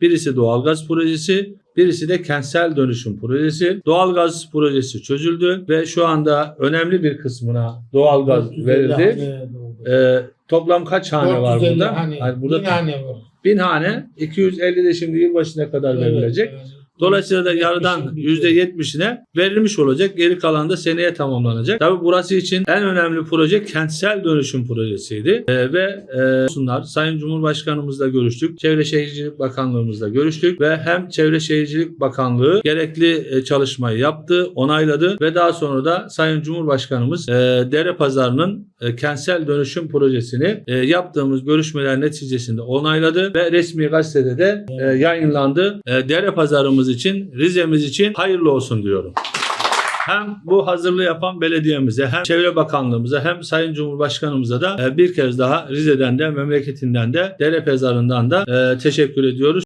Birisi doğalgaz projesi, birisi de kentsel dönüşüm projesi. Doğalgaz projesi çözüldü ve şu anda önemli bir kısmına doğalgaz 450 verildi. Ee, toplam kaç hane var 450 burada? hane, Yani burada bin hane var. 1000 hane, 250 de şimdi yılbaşına kadar verilecek. Evet, evet. Dolayısıyla da yarıdan Yetmişin bir- %70'ine verilmiş olacak. Geri kalan da seneye tamamlanacak. Tabi burası için en önemli proje kentsel dönüşüm projesiydi. Ee, ve e, sunlar Sayın Cumhurbaşkanımızla görüştük. Çevre Şehircilik Bakanlığımızla görüştük ve hem Çevre Şehircilik Bakanlığı gerekli e, çalışmayı yaptı, onayladı ve daha sonra da Sayın Cumhurbaşkanımız e, Dere Pazarı'nın e, kentsel dönüşüm projesini e, yaptığımız görüşmeler neticesinde onayladı ve resmi gazetede de e, yayınlandı. E, Dere Pazarımız için, Rize'miz için hayırlı olsun diyorum. Hem bu hazırlığı yapan belediyemize hem Çevre Bakanlığımıza hem Sayın Cumhurbaşkanımıza da e, bir kez daha Rize'den de memleketinden de Dere Pazarı'ndan da e, teşekkür ediyoruz.